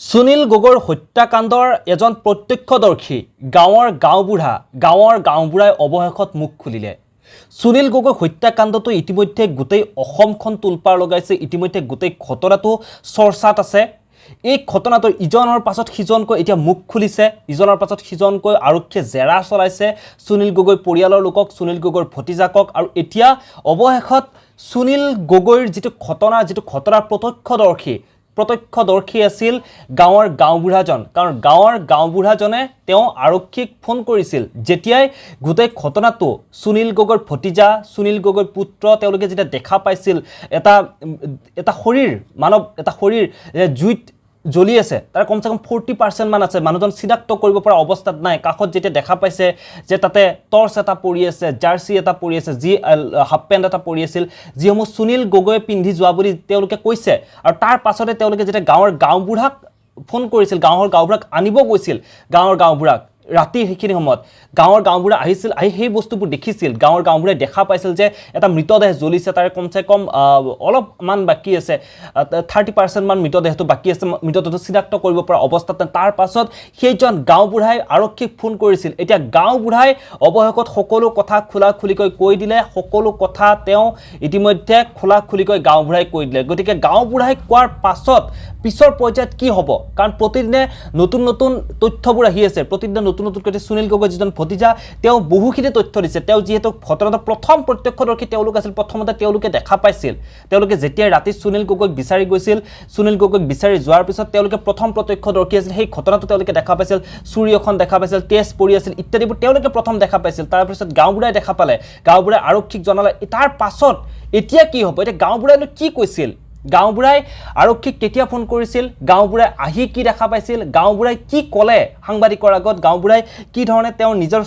সুনীল গগৈৰ হত্যাকাণ্ডৰ এজন প্ৰত্যক্ষদৰ্শী গাঁৱৰ গাঁওবুঢ়া গাঁৱৰ গাঁওবুঢ়াই অৱশেষত মুখ খুলিলে। সুনীল গগৈ হত্যাকাণ্ডটো ইতিমধ্যে গোটেই অসমখন তোলপাৰ লগাইছে ইতিমধ্যে গোটেই ঘটনাটো চৰ্চাত আছে। এই ঘটনাটোৰ ইজনৰ পাছত সিজনকৈ এতিয়া মুখ খুলিছে ইজনৰ পাছত সিজনকৈ আৰক্ষীয়ে জেৰা চলাইছে সুনীল গগৈ পৰিয়ালৰ লোকক সুনীল গগৈৰ ভতিজাকক আৰু এতিয়া অৱশেষত সুনীল গগৈৰ যিটো ঘটনা যিটো ঘটনাৰ প্ৰত্যক্ষদৰ্শী প্ৰত্যক্ষদৰ্শী আছিল গাঁৱৰ গাঁওবুঢ়াজন। কাৰণ গাঁৱৰ গাঁওবুঢ়াজনে তেওঁ আৰক্ষীক ফোন কৰিছিল। যেতিয়াই গোটেই ঘটনাটো সুনীল গগৈৰ ভতিজা সুনীল গগৈৰ পুত্ৰ তেওঁলোকে যেতিয়া দেখা পাইছিল এটা এটা শৰীৰ মানৱ এটা শৰীৰ জুইত জ্বলি আছে তাৰ কমচে কম ফৰ্টি পাৰ্চেণ্টমান আছে। মানুহজন চিনাক্ত কৰিব পৰা অৱস্থাত নাই। কাষত যেতিয়া দেখা পাইছে যে তাতে টৰ্চ এটা পৰি আছে জাৰ্চি এটা পৰি আছে যি হাফ পেণ্ট এটা পৰি আছিল যিসমূহ সুনীল গগৈয়ে পিন্ধি যোৱা বুলি তেওঁলোকে কৈছে। আৰু তাৰ পাছতে তেওঁলোকে যেতিয়া গাঁৱৰ গাঁওবুঢ়াক ফোন কৰিছিল গাঁৱৰ গাঁওবুঢ়াক আনিব গৈছিল গাঁৱৰ গাঁওবুঢ়াক ৰাতি সেইখিনি সময়ত গাঁৱৰ গাঁওবুঢ়া আহিছিল, আহি সেই বস্তুবোৰ দেখিছিল। গাঁৱৰ গাঁওবুঢ়াই দেখা পাইছিল যে এটা মৃতদেহ জ্বলিছে, তাৰে কমচে কম অলপমান বাকী আছে থাৰ্টি পাৰ্চেণ্টমান মৃতদেহটো বাকী আছে মৃতদেহটো চিনাক্ত কৰিব পৰা অৱস্থাত তাৰ পাছত সেইজন গাঁওবুঢ়াই আৰক্ষীক ফোন কৰিছিল। এতিয়া গাঁওবুঢ়াই অৱশেষত সকলো কথা খোলা খুলিকৈ কৈ দিলে, সকলো কথা তেওঁ ইতিমধ্যে খোলা খুলিকৈ গাঁওবুঢ়াই কৈ দিলে। গতিকে গাঁওবুঢ়াই কোৱাৰ পাছত পিছৰ পৰ্যায়ত কি হ'ব? কাৰণ প্ৰতিদিনে নতুন নতুন তথ্যবোৰ আহি আছে। প্ৰতিদিনে নতুন নতুনকৈ এতিয়া সুনীল গগৈ যিজন ভতিজা, তেওঁ বহুখিনি তথ্য দিছে। তেওঁ যিহেতু ঘটনাটো প্ৰথম প্ৰত্যক্ষদৰ্শী তেওঁলোক আছিল, প্ৰথমতে তেওঁলোকে দেখা পাইছিল। তেওঁলোকে যেতিয়া ৰাতি সুনীল গগৈক বিচাৰি গৈছিল, সুনীল গগৈক বিচাৰি যোৱাৰ পিছত তেওঁলোকে প্ৰথম প্ৰত্যক্ষদৰ্শী আছিল। সেই ঘটনাটো তেওঁলোকে দেখা পাইছিল, চুৰি এখন দেখা পাইছিল, তেজ পৰি আছিল ইত্যাদিবোৰ তেওঁলোকে প্ৰথম দেখা পাইছিল। তাৰপিছত গাঁওবুঢ়াই দেখা পালে। গাঁওবুঢ়াই আৰক্ষীক জনালে তাৰ পাছত এতিয়া কি হ'ব? এতিয়া গাঁওবুঢ়াইনো কি কৈছিল? গাঁওবুঢ়াই আৰক্ষীক কেতিয়া ফোন কৰিছিল? গাঁওবুঢ়াই আহি কি দেখা পাইছিল? গাঁওবুঢ়াই কি ক'লে সাংবাদিকৰ আগত? গাঁওবুঢ়াই কি ধৰণে তেওঁৰ নিজৰ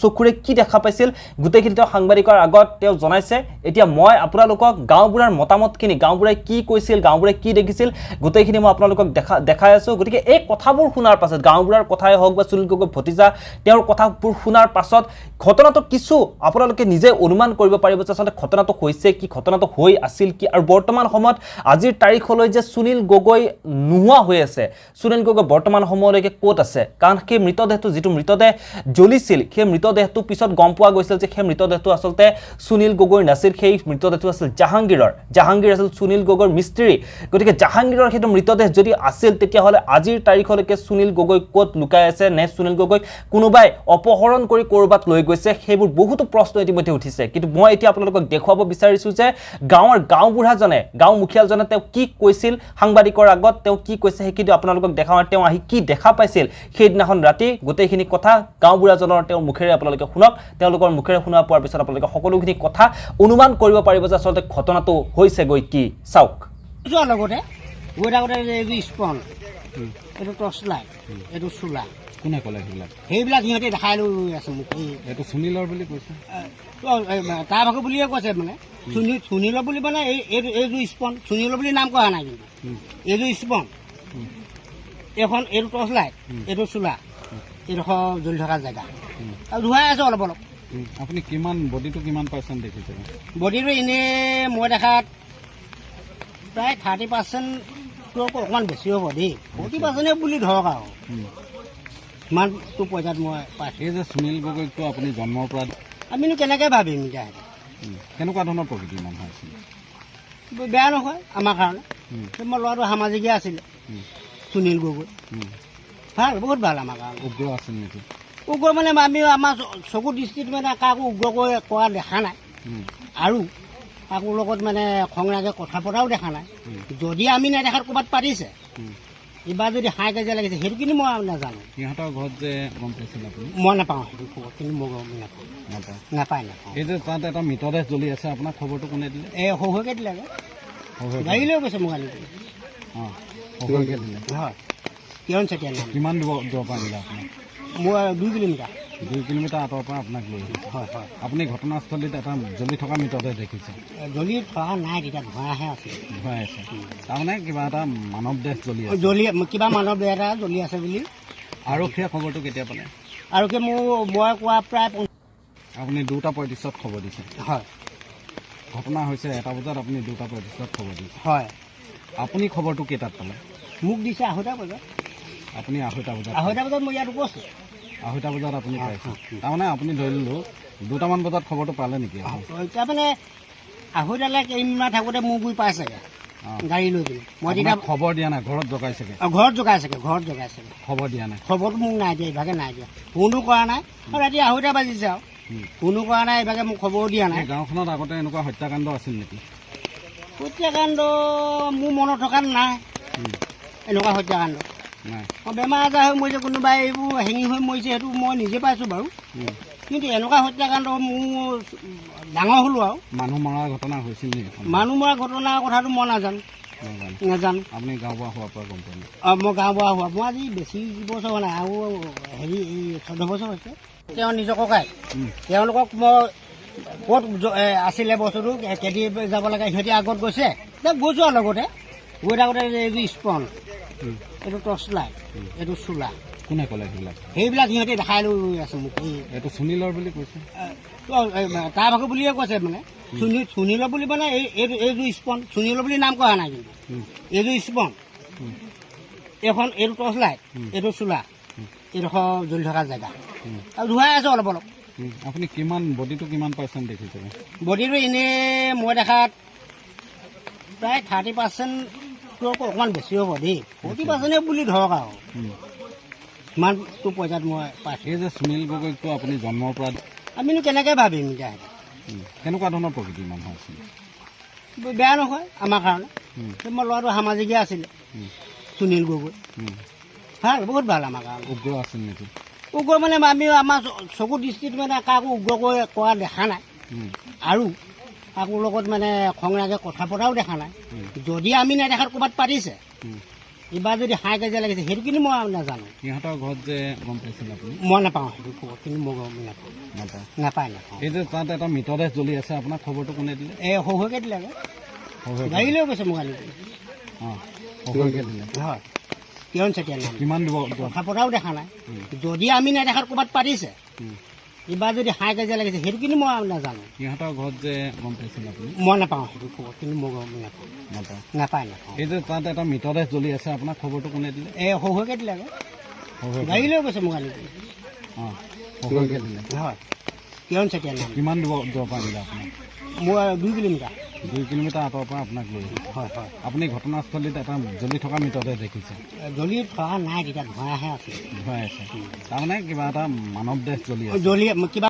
চকুৰে কি দেখা পাইছিল? গোটেইখিনি তেওঁ সাংবাদিকৰ আগত তেওঁ জনাইছে। এতিয়া মই আপোনালোকক গাঁওবুঢ়াৰ মতামতখিনি গাঁওবুঢ়াই কি কৈছিল গাঁওবুঢ়াই কি দেখিছিল গোটেইখিনি মই আপোনালোকক দেখা দেখাই আছোঁ। গতিকে এই কথাবোৰ শুনাৰ পাছত গাঁওবুঢ়াৰ কথাই হওক বা সুনীল গগৈ ভতিজা তেওঁৰ কথাবোৰ শুনাৰ পাছত ঘটনাটো কিছু আপোনালোকে নিজে অনুমান কৰিব পাৰিব যে আচলতে ঘটনাটো হৈছে কি ঘটনাটো হৈ আছিল কি। আৰু বৰ্তমান সময়ত আজিৰ তাৰিখলৈ যে সুনীল গগৈ নোহোৱা হৈ আছে। সুনীল গগৈ বৰ্তমান সময়লৈকে ক'ত আছে? কাৰণ সেই মৃতদেহটো যিটো মৃতদেহ জ্বলিছিল, সেই মৃতদেহটো পিছত গম পোৱা গৈছিল যে সেই মৃতদেহটো আচলতে সুনীল গগৈৰ নাছিল, সেই মৃতদেহটো আছিল জাহাংগীৰৰ। জাহাংগীৰ আছিল সুনীল গগৈৰ মিস্ত্ৰী। গতিকে জাহাংগীৰৰ সেইটো মৃতদেহ যদি আছিল, তেতিয়াহ'লে আজিৰ তাৰিখলৈকে সুনীল গগৈ ক'ত লুকাই আছে নে সুনীল গগৈক কোনোবাই অপহৰণ কৰি ক'ৰবাত লৈ গৈছে, সেইবোৰ বহুতো প্ৰশ্ন ইতিমধ্যে উঠিছে। কিন্তু মই এতিয়া আপোনালোকক দেখুৱাব বিচাৰিছোঁ যে গাঁৱৰ গাঁওবুঢ়াজনে গাঁও মুখীয়ালজনে তেওঁ কি কৈছিল সাংবাদিকৰ আগত তেওঁ কি কৈছে সেইখিনি আপোনালোকক দেখাওঁ তেওঁ আহি কি দেখা পাইছিল সেইদিনাখন ৰাতি গোটেইখিনি কথা গাঁওবুঢ়াজনৰ তেওঁৰ মুখেৰে আপোনালোকে শুনক তেওঁলোকৰ মুখেৰে শুনা পোৱাৰ পিছত আপোনালোকে সকলোখিনি কথা অনুমান কৰিব পাৰিব যে আচলতে ঘটনাটো হৈছেগৈ কি। চাওক। যোৱাৰ লগতে গৈ থাকোঁতে এইটো স্পন এইটো টৰ্চ লাইট এইটো চোলা কোনে ক'লে সেইবিলাক? সেইবিলাক সিহঁতে দেখাই লৈ আছে মোক। এইটো সুনীলৰ বুলি কৈছে। তাৰ ভাগৰ বুলিয়ে কৈছে মানে। সুনীলৰ বুলি মানে এই এইটো এইটো স্পন সুনীলৰ বুলি নাম কোৱা নাই কিন্তু। এইটো স্পন এইখন এইটো টৰ্চ লাইট এইটো চোলা। এইডোখৰ জ্বলি থকা জেগা। আৰু ধুৱাই আছে অলপ অলপ। আপুনি কিমান বডিটো কিমান পাৰ্চেণ্ট দেখিছে? বডিটো এনেই মই দেখাত প্ৰায় থাৰ্টি পাৰ্চেণ্টটো অকণমান বেছি হ'ব দেই। ফৰ্টি পাৰ্চেণ্টে বুলি ধৰক আৰু। সিমানটো পইচাত মই পাইছোঁ। এই যে সুনীল গগৈকটো আপুনি জন্মৰ পৰা আমিনো কেনেকৈ ভাবিম এতিয়া কেনেকুৱা ধৰণৰ প্ৰকৃতিৰ মানুহ আছিল? বেয়া নহয় আমাৰ কাৰণে। মই ল'ৰাটো সামাজিকে আছিলে। সুনীল গগৈ। ভাল বহুত ভাল আমাৰ কাৰণে। উগ্ৰ আছিল নেকি? উগ্ৰ মানে আমি আমাৰ চকু দৃষ্টিত মানে কাকো উগ্ৰকৈ কৰা দেখা নাই। আৰু কাকো লগত মানে খংৰাগে কথা পতাও দেখা নাই। যদি আমি নেদেখাত ক'ৰবাত পাতিছে। এইবাৰ যদি হাই কাজিয়া লাগিছে সেইটো কিন্তু মই নাজানো। সিহঁতৰ ঘৰত যে গম পাইছিল আপুনি? মই নাপাওঁ সেইটো খবৰ কিন্তু মই গম নাপাওঁ। নাপায়। নাপায় নাপাওঁ এই যে তাত এটা মৃতদেহ জ্বলি আছে আপোনাৰ খবৰটো কোনে দিলে? এই শহুৰকে দিলে শহুৰে গাড়ী লৈ গৈছে মোক আনি পিনে। অঁ শহুৰকে দিলে। হয়। কিৰণ চেতিয়াৰ নাম কিমান দূৰ দূৰৰ পৰা দিলে আপোনাক মোৰ দুই কিলোমিটাৰ। দুই কিলোমিটাৰ আঁতৰৰ পৰা আপোনাক লৈ আহিছে। হয় হয়। আপুনি ঘটনাস্থলীত এটা জ্বলি থকা মৃতদেহ দেখিছে? জ্বলি থকা নাই তেতিয়া ধোঁৱাহে আছে। ধুৱাই আছে। তাৰমানে কিবা এটা মানৱ দেহ জ্বলি আছে। জ্বলি কিবা মানৱ দেহ এটা জ্বলি আছে বুলি। আৰক্ষীয়ে খবৰটো কেতিয়া পালে? আৰু কি মোৰ মই কোৱা প্ৰায় আপুনি দুটা পঁয়ত্ৰিছত খবৰ দিছে। হয়। ঘটনা হৈছে এটা বজাত আপুনি দুটা পঁয়ত্ৰিছত খবৰ দিছে। হয়। আপুনি খবৰটো কেইটাত পালে? মোক দিছে আঢ়ৈটা বজাত। আপুনি আঢ়ৈটা বজাত আঢ়ৈটা বজাত মই ইয়াত উপস্থিত। আঢ়ৈটা বজাত আপুনি পাইছে। তাৰমানে আপুনি ধৰি ললোঁ দুটামান বজাত খবৰটো পালে নেকি আপুনি? এতিয়া মানে আঢ়ৈটালৈ কেইমিনিটমান থাকোঁতে মোৰ গুৰি পাইছেগৈ। গাড়ী লৈ পিনি মই তেতিয়া খবৰ দিয়া নাই ঘৰত জগাইছেগৈ? ঘৰত জগাইছেগৈ ঘৰত জগাইছেগৈ। খবৰ দিয়া নাই? খবৰটো মোক নাই দিয়া ইভাগে নাই দিয়া। ফোনো কৰা নাই। আৰু ৰাতি আঢ়ৈটা বাজিছে আৰু। ফোনো কৰা নাই ইভাগে মোক খবৰো দিয়া নাই। গাঁওখনত আগতে এনেকুৱা হত্যাকাণ্ড আছিল নেকি? হত্যাকাণ্ড মোৰ মনত থকা নাই। এনেকুৱা হত্যাকাণ্ড। অঁ বেমাৰ আজাৰ হৈ মৰিছে কোনোবাই এইবোৰ হেঙি হৈ মৰিছে সেইটো মই নিজে পাইছোঁ বাৰু। কিন্তু এনেকুৱা হত্যাকাণ্ড মোৰ ডাঙৰ হ'লোঁ আৰু। মানুহ মৰাৰ ঘটনা হৈছিল নেকি? মানুহ মৰা ঘটনাৰ কথাটো মই নাজানো। নাজানো। আপুনি গাঁওবুঢ়া হোৱাৰ পৰা গম পালে? অঁ মই গাঁও বুঢ়া হোৱা মই আজি বেছি বছৰ হোৱা নাই আৰু হেৰি এই চৈধ্য বছৰ হৈছে। তেওঁ নিজৰ ককাই। তেওঁলোকক মই ক'ত আছিলে বস্তুটো কে- কেদি যাব লাগে সিহঁতি আগত গৈছে। গৈছোঁ আৰু লগতে। গৈ থাকোঁতে স্পন। এইটো টৰ্চ লাইট এইটো চোলা। কোনে ক'লে সেইবিলাক সেইবিলাক সিহঁতি দেখাই লৈ আছে মোক। এই এইটো সুনীলৰ বুলি কৈছে? তাৰ ভাগৰ বুলিয়ে কৈছে মানে। চুনি চুনিল বুলি মানে এই এইটো এইটো স্পন চুনিল বুলি নাম কৰা নাই কিন্তু। এইটো স্পন। এইখন এইটো টৰ্চ লাইট। এইটো চোলা। এইডোখৰ জ্বলি থকা জেগা। আৰু ধুৱাই আছে অলপ অলপ। আপুনি কিমান বডিটো কিমান পাৰ্চেণ্ট দেখিছে? বডিটো এনেই মই দেখাত প্ৰায় থাৰ্টি পাৰ্চেণ্টটো অকণমান বেছি হ'ব দেই ফৰ্টি পাৰ্চেণ্টে বুলি ধৰক আৰু। সিমানটো পইচাত মই পাইছোঁ এই যে সুনীল গগৈকটো আপুনি জন্মৰ পৰা আমিনো কেনেকৈ ভাবিম এতিয়া সেইটো? কেনেকুৱা ধৰণৰ প্ৰকৃতিৰ মানুহ আছিল বেয়া নহয় আমাৰ কাৰণে। সেই মই ল'ৰাটো সামাজিকে আছিলে। সুনীল গগৈ। ভাল বহুত ভাল আমাৰ কাৰণে উগ্ৰ আছিল নেকি উগ্ৰ মানে আমি আমাৰ চকু দৃষ্টিত মানে কাকো উগ্ৰ কৰি দেখা নাই। আৰু কাকো লগত মানে খংৰাগে কথা পতাও দেখা নাই। যদি আমি নেদেখাত ক'ৰবাত পাতিছে। কিবা যদি হাই কাজিয়া লাগিছে সেইটো কিন্তু মই নাজানো। সিহঁতৰ ঘৰত যে গম পাইছিল আপুনি? মই নাপাওঁ সেইটো খবৰ। কিন্তু মই গম নাপাওঁ। নাপায়। নাপায় নাপাওঁ। এই যে তাত এটা মৃতদেহ জ্বলি আছে আপোনাক খবৰটো কোনে দিলে? এই শহুৰকে দিলে গাড়ী লৈ গৈছে মোক আনি। অঁ শহুৰকে দিলে। হয়। কিৰণ চেতিয়া কিমান দিব? কথা পতাও দেখা নাই। যদি আমি নেদেখাত ক'ৰবাত পাতিছে কিবা যদি হাই কাজিয়া লাগিছে সেইটো কিন্তু মই নাজানো। সিহঁতৰ ঘৰত যে গম পাইছিল আপুনি? মই নাপাওঁ সেইটো খবৰ কিন্তু মই গম নাপাওঁ। নাপায়। নাপায় নাপাওঁ। এই যে তাত এটা মৃতদেহ জ্বলি আছে আপোনাক খবৰটো কোনে দিলে? এই শহুৰকে দিলে আকৌ। গাড়ী লৈ গৈছে মোক আনি অঁ শহুৰকে দিলে। হয়। কিৰণ চেতিয়া কিমান দূৰ দূৰৰ পৰা দিলে আপোনাক মোৰ দুই কিলোমিটাৰ। দুই কিলোমিটাৰ আঁতৰৰ পৰা আপোনাক লৈ হয় হয়। আপুনি ঘটনাস্থলীত এটা জ্বলি থকা মৃতদেহ দেখিছে। জ্বলি থকা নাই তেতিয়া ধোঁৱাহে আছিলে ধুৱাই আছে। তাৰমানে কিবা এটা মানৱ দেহ জ্বলি আছে। জ্বলি কিবা